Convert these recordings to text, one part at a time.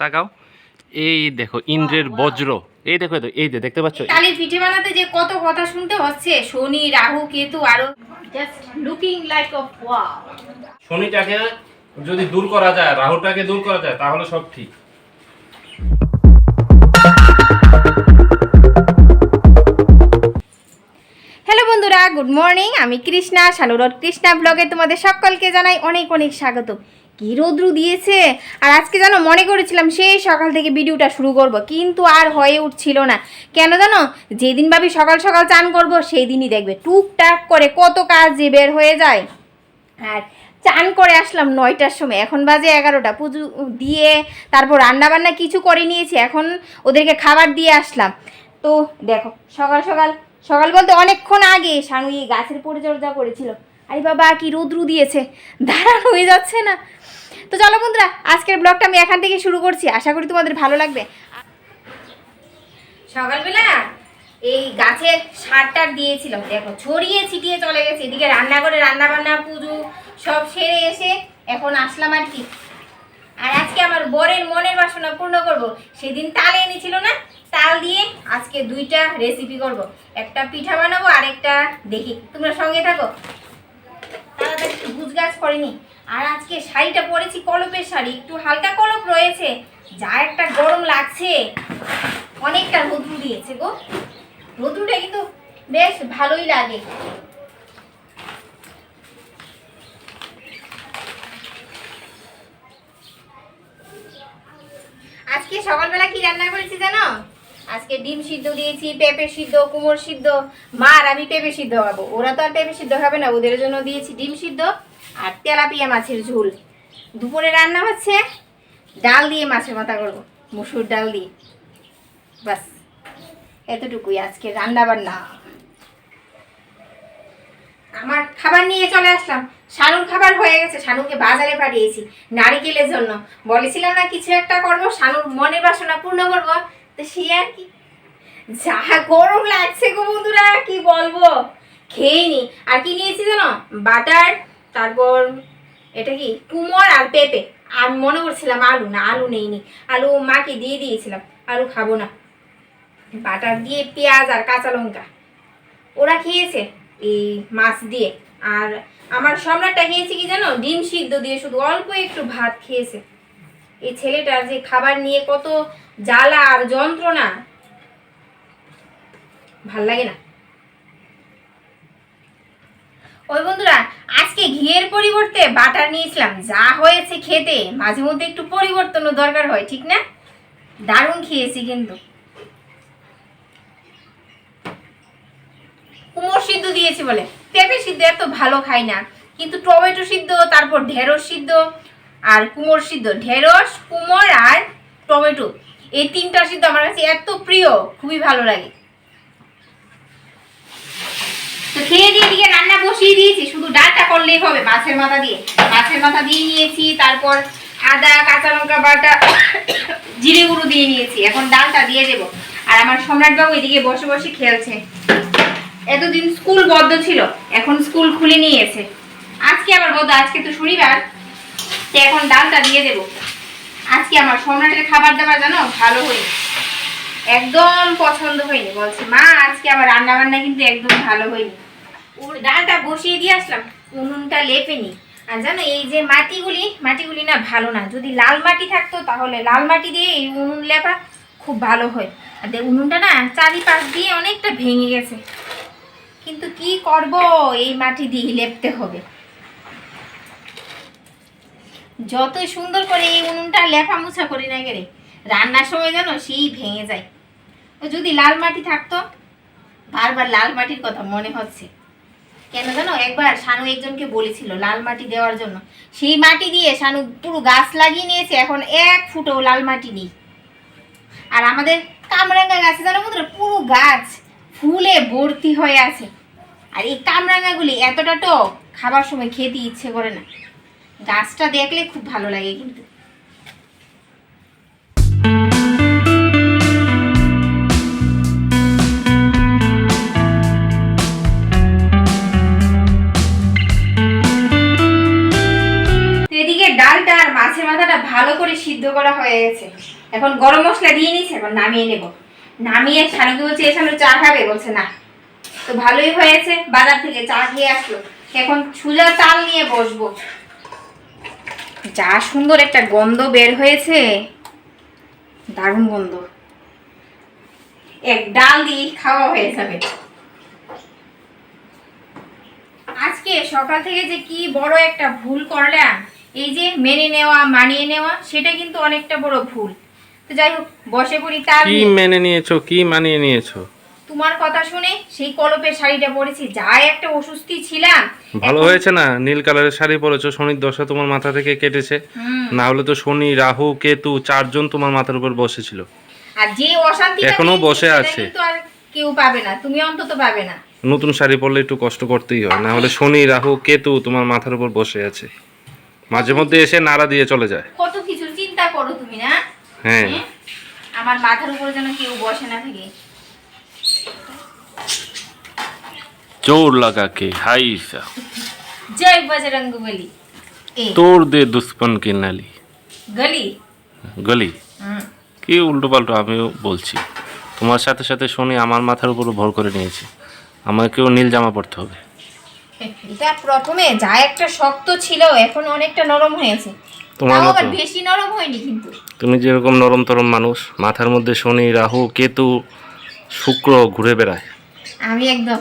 তাকাও। এই দেখো ইন্দ্রের বজ্র। এই দেখো এই দেখো, এই যে দেখতে পাচ্ছ? তালির পিঠে বানাতে যে কত কথা শুনতে হচ্ছে শনি রাহু কেতু আরও just looking like of wow শনিটাকে যদি দূর করা যায় রাহুটাকে দূর করা যায় তাহলে সব ঠিক। হ্যালো বন্ধুরা গুড মর্নিং আমি কৃষ্ণা শানুরট কৃষ্ণা ব্লগে তোমাদের সকলকে জানাই অনেক অনেক স্বাগত। কি রোদ্রু দিয়েছে। আর আজকে যেন মনে করেছিলাম সেই সকাল থেকে ভিডিওটা শুরু করব, কিন্তু আর হয়ে উঠছিল না। কেন জানো? যেদিন ভাবি সকাল সকাল চান করব সেই দিনই দেখবে টুকটাক করে কত কাজ যে বের হয়ে যায়। আর চান করে আসলাম নয়টার সময়। এখন বাজে এগারোটা। পুজো দিয়ে তারপর রান্না বান্না কিছু করে নিয়েছি। এখন ওদেরকে খাবার দিয়ে আসলাম। তো দেখো, সকাল সকাল সকাল বলতে অনেকক্ষণ আগে শানু এই গাছের পরিচর্যা করেছিল। আরে বাবা, কি রোদ্রু দিয়েছে। দাঁড়ানো, হয়ে যাচ্ছে না। তো চলো বন্ধুরা, আজকের ব্লগটা আমি এখান থেকে শুরু করছি। আশা করি তোমাদের ভালো লাগবে। সকালবেলা এই গাছের সার টার দিয়েছিলাম, দেখো, ছড়িয়ে ছিটিয়ে চলে গেছে। এদিকে রান্না করে রান্না বান্না পুজো সব সেরে এসে এখন আসলাম আর কি। আর আজকে আমার বরের মনের বাসনা পূর্ণ করব। সেদিন তাল এনেছিল না, তাল দিয়ে আজকে দুইটা রেসিপি করব। একটা পিঠা বানাবো আর একটা দেখি। তোমরা সঙ্গে থাকো। তাড়াতাড়ি গুছ গাছ করিনি। আর আজকে শাড়িটা পরেছি কলপের শাড়ি, একটু হালকা কলপ রয়েছে, যা একটা গরম লাগছে। অনেকটা রোদ্রু দিয়েছে গো। রোদ্রুটা কিন্তু বেশ ভালোই লাগে। আজকে সকালবেলা কি রান্না করেছি জানো? আজকে ডিম সিদ্ধ দিয়েছি, পেঁপে সিদ্ধ, কুমোর সিদ্ধ। মা আর আমি পেঁপে সিদ্ধ খাব। ওরা তো আর পেঁপে সিদ্ধ খাবে না, ওদের জন্য দিয়েছি ডিম সিদ্ধ। আর তেলাপিয়া মাছের ঝোল। দুপুরে রান্না হচ্ছে ডাল দিয়ে মাছের মাথা করব, মুসুর ডাল দিয়ে। বাস, এতটুকুই আজকে রান্না বান্না। আমার খাবার নিয়ে চলে আসলাম। শানুর খাবার হয়ে গেছে, শানুকে বাজারে পাঠিয়েছি নারিকেলের জন্য। বলেছিলাম না কিছু একটা করব, শানুর মনের বাসনা পূর্ণ করব। তো সে আর কি, যা গরম লাগছে গো বন্ধুরা, কি বলব? খেয়ে নি। আর কি নিয়েছি জানো? বাটার তারপর এটা কি? কুমড় আর পেঁপে। আমি মনে করছিলাম আলু না, আলু নেইনি আলু মাকে দিয়ে দিয়েছিলাম, আলু খাব না। বাটার দিয়ে পেঁয়াজ আর কাঁচা লঙ্কা। ওরা খেয়েছে এই মাছ দিয়ে। আর আমার সম্রাটটা খেয়েছে কি জানো? ডিম সিদ্ধ দিয়ে শুধু অল্প একটু ভাত খেয়েছে। এই ছেলেটার যে খাবার নিয়ে কত জ্বালা আর যন্ত্রণা। ভালো লাগে না। ওই বন্ধুরা, আজকে ঘিয়ের পরিবর্তে বাটার নিয়েছিলাম। যা হয়েছে খেতে, মাঝে মধ্যে একটু পরিবর্তনও দরকার হয়, ঠিক না? দারুণ খেয়েছি কিন্তু। কুমড় সিদ্ধ দিয়েছি বলে। পেঁপে সিদ্ধ এত ভালো খাই না, কিন্তু টমেটো সিদ্ধ, তারপর ঢেঁড়স সিদ্ধ আর কুমড় সিদ্ধ। ঢেঁড়স কুমড় আর টমেটো, এই তিনটা সিদ্ধ আমার কাছে এত প্রিয়, খুবই ভালো লাগে। খেয়ে দিয়ে বসিয়ে দিয়েছি, শুধু ডালটা করলেই হবে, মাছের মাথা দিয়ে। মাছের মাথা দিয়ে নিয়েছি, তারপর আদা, কাঁচা লঙ্কা বাটা, জিরে গুঁড়ো দিয়ে নিয়েছি। এখন ডালটা দিয়ে দেবো। আর আমার সম্রাটবাবু এদিকে বসে বসে খেলছে। এতদিন স্কুল বদ্ধ ছিল, এখন স্কুল খুলে নিয়েছে। আজকে আবার বন্ধ, আজকে তো শনিবার। তো এখন ডালটা দিয়ে দেবো। আজকে আমার সম্রাটের খাবার দাবার জানো? ভালো হয়নি। একদম পছন্দ হয়নি, বলছে, মা, আজকে আমার রান্না বান্না কিন্তু একদম ভালো হয়নি। ডালটা বসিয়ে দিয়ে আসলাম। উনুনটা লেপেনি আর জানো, এই যে মাটিগুলি মাটিগুলি না ভালো না। যদি লাল মাটি থাকতো, তাহলে লাল মাটি দিয়ে এই উনুন লেপা খুব ভালো হয়। আর উনুনটা না চারিপাশ দিয়ে অনেকটা ভেঙে গেছে। কিন্তু কি করব? এই মাটি দিয়ে লেপতে হবে। যতই সুন্দর করে এই উনুনটা লেপা মুছা করি না গেলে রান্নার সময় যেন সেই ভেঙে যায়। ও যদি লাল মাটি থাকতো, বারবার লাল মাটির কথা মনে হচ্ছে। কেন জানো? একবার শানু একজনকে বলেছিল লাল মাটি দেওয়ার জন্য। সেই মাটি দিয়ে শানু পুরো গাছ লাগিয়ে নিয়েছে, এখন এক ফুটো লাল মাটি নেই। আর আমাদের কামরাঙ্গা গাছে জানো বন্ধুরা, পুরো গাছ ফুলে ভর্তি হয়ে আছে। আর এই কামরাঙ্গাগুলি এতটা টক, খাবার সময় খেতে ইচ্ছে করে না। গাছটা দেখলে খুব ভালো লাগে কিন্তু। করে হয়ে গেছে। এখন গরম মশলা দিয়ে নিয়েছে, এখন নামিয়ে নেব। নামিয়ে শানুকে বলছে, এ চা খাবে? বলছে, না। তো ভালোই হয়েছে, বাজার থেকে চা খেয়ে আসলো। এখন সুজা চাল নিয়ে বসবো। যা সুন্দর একটা গন্ধ বের হয়েছে। দারুণ গন্ধ। এক ডাল দিয়ে খাওয়া হয়ে যাবে। আজকে সকাল থেকে যে কি বড় একটা ভুল করলাম। এই যে মেনে নেওয়া মানিয়ে নেওয়া সেটা কিন্তু অনেকটা বড় ভুল। তো যাই হোক বসে পড়ি তার কি মেনে নিয়েছো কি মানিয়ে নিয়েছো? তোমার কথা শুনে সেই কলপের শাড়িটা পরেছি। যা একটা অসুস্থি ছিলাম। ভালো হয়েছে না? নীল কালারের শাড়ি পরেছো শনির দশা তোমার মাথা থেকে কেটেছে। না হলে তো শনি রাহু কেতু চারজন তোমার মাথার উপর বসেছিল। আর যে অশান্তি এখনও বসে আছে। কিন্তু আর কেউ পাবে না। তুমি অন্তত পাবে না। নতুন শাড়ি পরলে একটু কষ্ট করতেই হয় না হলে শনি রাহু কেতু তোমার মাথার উপর বসে আছে। মাঝে মধ্যে এসে নাড়া দিয়ে চলে যায়। কত কিছু চিন্তা করো তুমি না? হ্যাঁ? আমার মাথার উপরে যেন কেউ বসে না থাকে। চোর লাগা কে হাই জয় বজরঙ্গ বলি। তোর দে দুশ্মন কে নালি। গলি? গলি? কি উল্টো পাল্টো আমিও বলছি। তোমার সাথে সাথে শনি আমার মাথার উপর ভর করে নিয়েছে। আমাকেও নীল জামা পরতে হবে। এটা প্রথমে যা একটা শক্ত ছিল এখন অনেকটা নরম হয়েছে তোমার মতো। বেশি নরম হয়নি কিন্তু। তুমি যেরকম নরম তরম মানুষ মাথার মধ্যে শনি রাহু কেতু শুক্র ঘুরে বেড়ায়। আমি একদম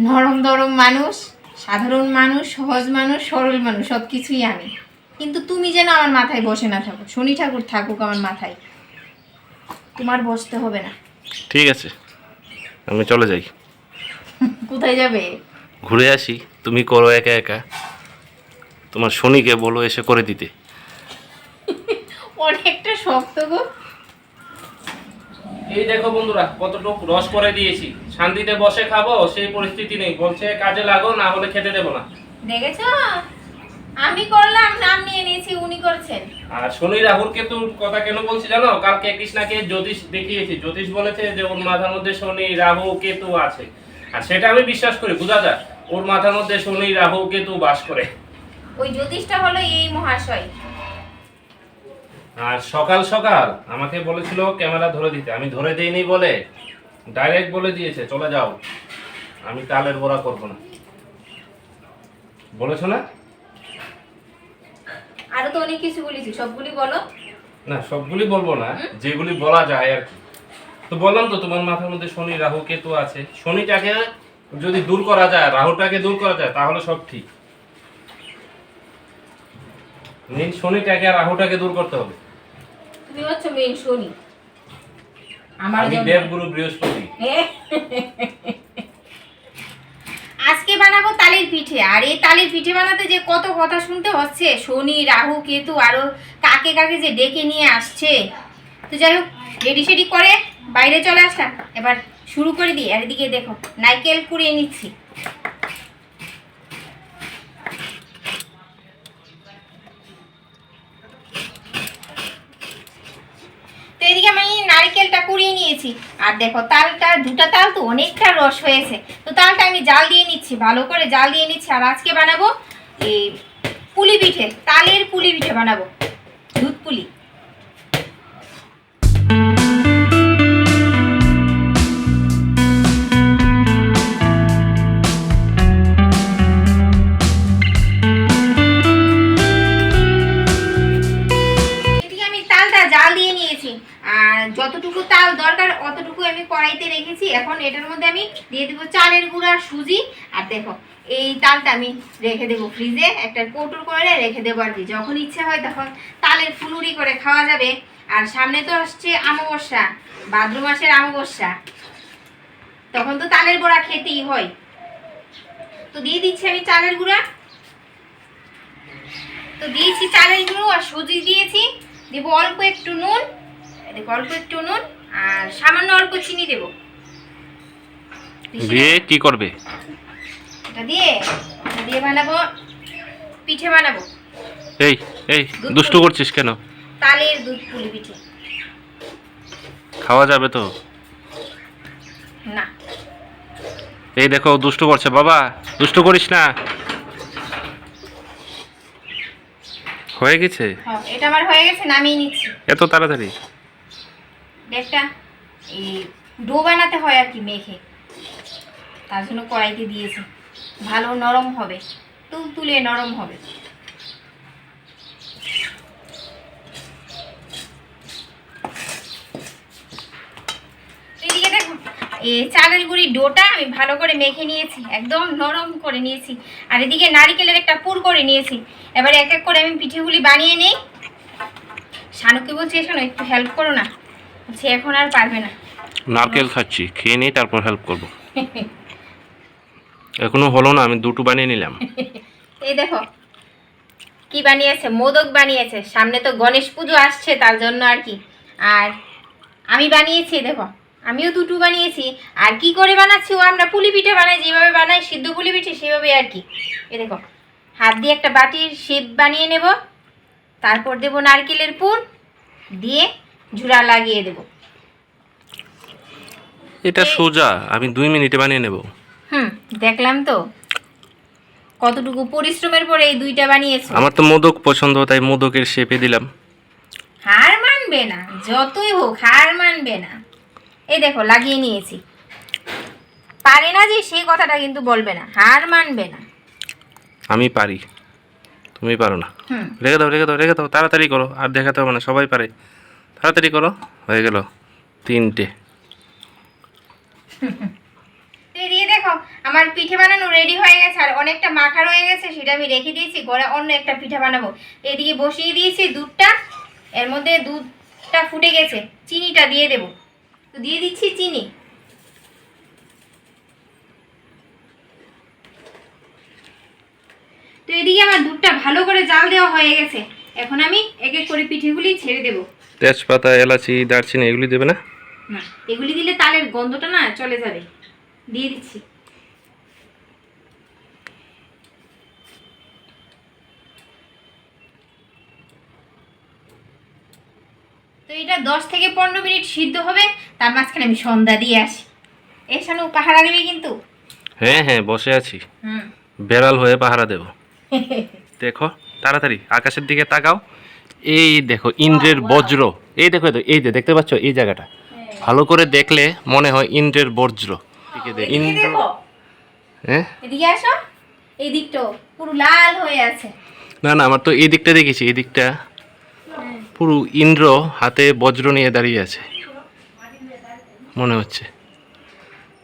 নরম দরম মানুষ সাধারণ মানুষ সহজ মানুষ সরল মানুষ সব কিছুই আমি। কিন্তু তুমি যেন আমার মাথায় বসে না থাকো শনি ঠাকুর থাকুক আমার মাথায়। তোমার বসতে হবে না। ঠিক আছে আমি চলে যাই। কোথায় যাবে? ঘুরে আসি তুমি করো একা একা। তোমার শনিকে বলো এসে করে দিতে। অনেকটা শক্ত গো। এই দেখো বন্ধুরা কতটুকু রস করে দিয়েছি। শান্তিতে বসে খাব সেই পরিস্থিতি নেই। বলছে কাজে লাগো না হলে খেতে দেবো না। দেখেছ? আমি করলাম নাম নিয়ে নিয়েছি উনি করছেন। আর শনি রাহুর কেতুর কথা কেন বলছি জানো? কালকে কৃষ্ণাকে জ্যোতিষ দেখিয়েছি। জ্যোতিষ বলেছে যে ওর মাথার মধ্যে শনি রাহু কেতু আছে। আর সেটা আমি বিশ্বাস করি বোঝা যায়। ওর মাথার মধ্যে শনি রাহু কেতু বাস করে। ওই জ্যোতিষটা হলো এই মহাশয়। আর সকাল সকাল আমাকে বলেছিল ক্যামেরা ধরে দিতে। আমি ধরে দেইনি বলে ডাইরেক্ট বলে দিয়েছে চলে যাও। আমি তালের বড়া করব না। বলেছ না? আরও তো অনেক কিছু বলেছি। সবগুলি বলো। না সবগুলি বলব না। যেগুলি বলা যায় আর কি। তো বললাম তো তোমার মাথার মধ্যে শনি রাহু কেতু আছে। শনিটাকে যদি দূর করা যায় রাহুটাকে দূর করা যায় তাহলে সব ঠিক। মেন শনিটাকে আর রাহুটাকে দূর করতে হবে। তুমি হচ্ছে মেন শনি। আমার আমি। দেবগুরু বৃহস্পতি। আজকে বানাবো তালের পিঠে। আর এই তালের পিঠে বানাতে যে কত কথা শুনতে হচ্ছে শনি রাহু কেতু আরও কাকে কাকে যে ডেকে নিয়ে আসছে। তো যাই হোক রেডি সেডি করে বাইরে চলে আসলাম। এবার শুরু করে দিই আর এদিকে দেখো নাইকেল কুড়িয়ে নিচ্ছি। তো এদিকে আমি নারকেলটা কুড়িয়ে নিয়েছি। আর দেখো, তালটা, দুটা তাল তো অনেকটা রস হয়েছে। তো তালটা আমি জাল দিয়ে নিচ্ছি, ভালো করে জাল দিয়ে নিচ্ছি। আর আজকে বানাবো এই পুলি পিঠে, তালের পুলি পিঠে বানাবো, দুধ পুলি। যতটুকু তাল দরকার, অতটুকু আমি কড়াইতে রেখেছি। এখন এটার মধ্যে আমি দিয়ে দেবো চালের গুঁড়া, সুজি। আর দেখো, এই তালটা আমি রেখে দেবো ফ্রিজে। একটা কৌটোর করে রেখে দেবো আর কি। যখন ইচ্ছে হয় তখন তালের ফুলুরি করে খাওয়া যাবে। আর সামনে তো আসছে অমাবস্যা, ভাদ্র মাসের অমাবস্যা। তখন তো তালের বড়া খেতেই হয়। তো দিয়ে দিচ্ছি আমি চালের গুঁড়া। তো দিয়েছি চালের গুঁড়ো আর সুজি দিয়েছি। দেবো অল্প একটু নুন। দেবো অল্প একটু নুন আর সামান্য অল্প চিনি দেবো। দিয়ে কি করবে? এটা দিয়ে এটা দিয়ে বানাবো পিঠে বানাবো। এই এই দুষ্টু করছিস কেন? তালের দুধ পুলি পিঠে। খাওয়া যাবে তো? না। এই দেখো দুষ্টু করছে। বাবা দুষ্টু করিস না। হয়ে গেছে? হ্যাঁ এটা আমার হয়ে গেছে নামিয়ে নিচ্ছি। এত তাড়াতাড়ি? একটা এই ডো বানাতে হয় আর কি মেখে। তার জন্য কড়াইতে দিয়েছি। ভালো নরম হবে, তুল তুলে নরম হবে। এদিকে দেখো, এই চালের গুঁড়ি ডোটা আমি ভালো করে মেখে নিয়েছি, একদম নরম করে নিয়েছি। আর এদিকে নারিকেলের একটা পুর করে নিয়েছি। এবার এক এক করে আমি পিঠেগুলি বানিয়ে নিই। শানুকে বলছি শোনো একটু হেল্প করো না। বলছে এখন আর পারবে না। নারকেল খাচ্ছি খেয়ে নিই তারপর হেল্প করব। এখনও হলো না আমি দুটো বানিয়ে নিলাম। এই দেখো কি বানিয়েছে? মোদক বানিয়েছে। সামনে তো গণেশ পুজো আসছে তার জন্য আর কি। আর আমি বানিয়েছি দেখো আমিও দুটো বানিয়েছি। আর কি করে বানাচ্ছি ও আমরা পুলি পিঠে বানাই যেভাবে বানাই সিদ্ধ পুলি পিঠে সেভাবে আর কি। এ দেখো হাত দিয়ে একটা বাটির শেপ বানিয়ে নেব। তারপর দেব নারকেলের পুর দিয়ে ঝুড়া লাগিয়ে দেব। এটা সোজা আমি দুই মিনিটে বানিয়ে নেব। হুম দেখলাম তো। কতটুকু পরিশ্রমের পরে এই দুইটা বানিয়েছো? আমার তো মোদক পছন্দ তাই মোদকের শেপে দিলাম। হার মানবে না যতই হোক হার মানবে না। এই দেখো লাগিয়ে নিয়েছি। পারে না যে সেই কথাটা কিন্তু বলবে না হার মানবে না। আমি পারি। তুমি পারো না। রেখে দাও রেখে দাও রেখে দাও তাড়াতাড়ি করো আর দেখাতে হবে না সবাই পারে। তাড়াতাড়ি করো, হয়ে গেল। তিনটে। আমার পিঠে বানানো রেডি হয়ে গেছে, আর অনেকটা মাখা রয়ে গেছে, সেটা আমি রেখে দিয়েছি ঘরে অন্য একটা পিঠা বানাবো। এদিকে বসিয়ে দিয়েছি দুধটা, এর মধ্যে দুধটা ফুটে গেছে, চিনিটা দিয়ে দেব। তো দিয়ে দিচ্ছি চিনি। তো এদিকে আমার দুধটা ভালো করে জাল দেওয়া হয়ে গেছে। এখন আমি এক এক করে পিঠেগুলি ছেড়ে দেবো। তেজপাতা এলাচি দারচিনি এগুলি দেবে না? না এগুলি দিলে তালের গন্ধটা না চলে যাবে। দিয়ে দিচ্ছি। তো এটা দশ থেকে পনেরো মিনিট সিদ্ধ হবে তার মাঝখানে আমি সন্ধ্যা দিয়ে আসি। এর সামনে পাহারা দেবে কিন্তু? হ্যাঁ হ্যাঁ বসে আছি। হুম। বেড়াল হয়ে পাহারা দেব। দেখো। তাড়াতাড়ি আকাশের দিকে তাকাও। এই দেখো ইন্দ্রের বজ্র। এই দেখো এই এই যে দেখতে পাচ্ছ এই জায়গাটা। ভালো করে দেখলে মনে হয় ইন্দ্রের বজ্র। ইন্দ্র হ্যাঁ এদিকে আসো। এই দিকটাও পুরো লাল হয়ে আছে। না না আমার তো এই দিকটা দেখেছি এই দিকটা পুরো ইন্দ্র হাতে বজ্র নিয়ে দাঁড়িয়ে আছে। মনে হচ্ছে।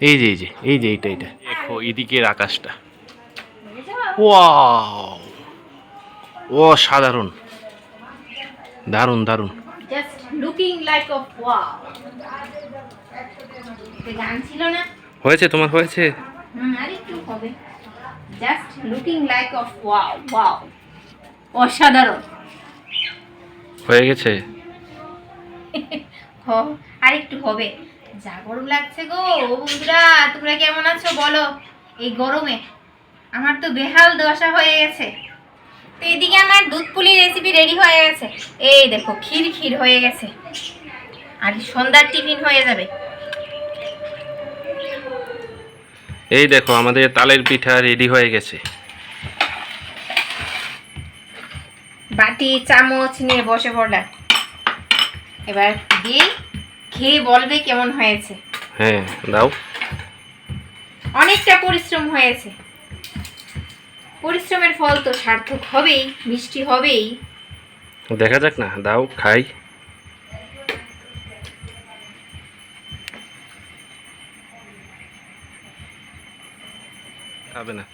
এই যে এই যে এই যে এইটা এইটা। দেখো এদিকের আকাশটা। ওয়াও! ও সাধারণ। দারুণ দারুণ। Just looking like of wow গান না? হয়েছে তোমার হয়েছে? আরেকটু হবে। Just looking like of wow wow অসাধারণ। হয়ে গেছে? হ আরেকটু হবে। যা গরম লাগছে গো বন্ধুরা তোমরা কেমন আছো বলো? এই গরমে আমার তো বেহাল দশা হয়ে গেছে। তো এদিকে আমার দুধ পুলি রেসিপি রেডি হয়ে গেছে। এই দেখো ক্ষীর ক্ষীর হয়ে গেছে। আর সন্ধ্যার টিফিন হয়ে যাবে। এই দেখো আমাদের তালের পিঠা রেডি হয়ে গেছে। বাটি চামচ নিয়ে বসে পড়লাম। এবার দিয়ে খেয়ে বলবে কেমন হয়েছে। হ্যাঁ দাও। অনেকটা পরিশ্রম হয়েছে। পরিশ্রমের ফল তো সার্থক হবেই মিষ্টি হবেই। দেখা যাক না দাও খাই। খাবে না।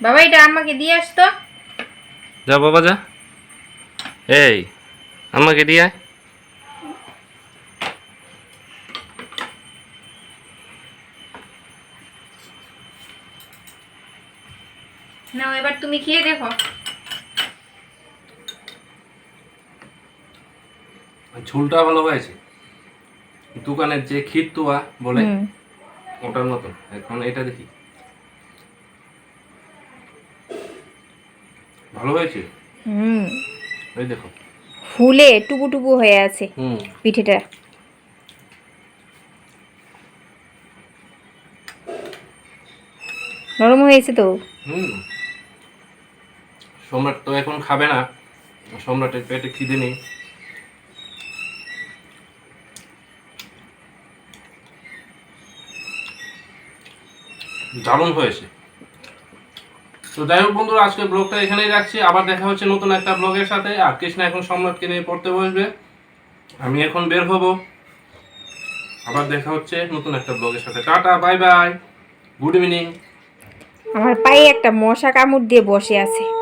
বাবা এটা আমাকে দিয়ে আসতো যা বাবা যা। এই আমাকে দিয়ে আয়। নাও এবার তুমি খেয়ে দেখো। ঝোলটা ভালো হয়েছে। দোকানের যে ক্ষীর তোয়া বলে ওটার মতন। এখন এটা দেখি। ভালো হয়েছে? হুম। ওই দেখো। ফুলে টুপু টুপু হয়ে আছে হুম। পিঠেটা। নরম হয়েছে তো? হুম। সম্রাট তো এখন খাবে না। সম্রাটের পেটে খিদে নেই। দারুণ হয়েছে। তো যাই হোক বন্ধুরা আজকে ব্লগটা এখানেই রাখছি। আবার দেখা হচ্ছে নতুন একটা ব্লগের সাথে। আর কৃষ্ণা এখন সম্রাটকে নিয়ে পড়তে বসবে। আমি এখন বের হব। আবার দেখা হচ্ছে নতুন একটা ব্লগের সাথে। Tata, bye by. Good evening. আমার পায়ে একটা মশা কামড় দিয়ে বসে আছে।